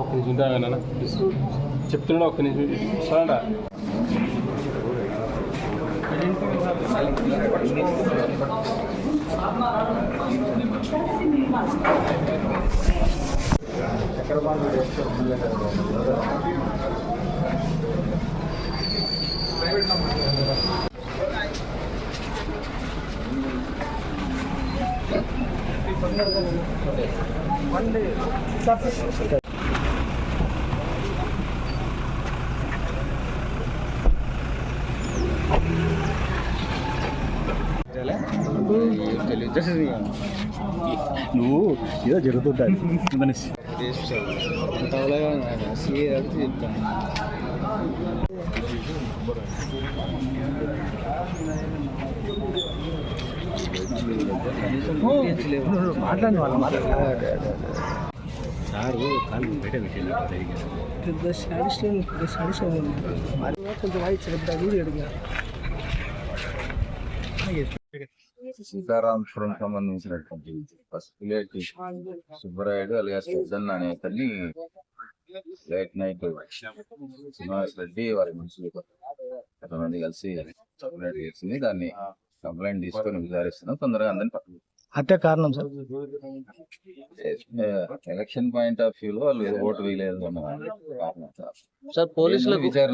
ఒక్క నిమిషం ఉంటావేనా చెప్తున్నాడు ఒక్క నిమిషం. సరేనా? నువ్వు ఏదో జరుగుతుంటాయి మాట్లాడి వాళ్ళు సారు కాలు బయట పెట్టిండు జరిగింది పెద్ద శాడిస్ట్ పెద్ద శాడిస్ట్ కొంచెం వాయిస్ చెప్తాడు అడిగా సీతారాంపురం సంబంధించినటువంటి ఫస్ట్ పిలేటి సుబ్బరాయుడు అలియాస్ పెద్దన్న అనే అతన్ని లేట్ నైట్ శ్రీనివాస్ రెడ్డి వారి మనుషులు కొంతమంది కలిసి కంప్లైంట్ చేసింది దాన్ని కంప్లైంట్ తీసుకొని విచారిస్తున్నాం తొందరగా అందరిని పక్కన హత్య కారణం sir? Election point of view లో వాళ్ళు ఓటు వేయలేదు అన్న కారణం. సార్ సార్ విచారణ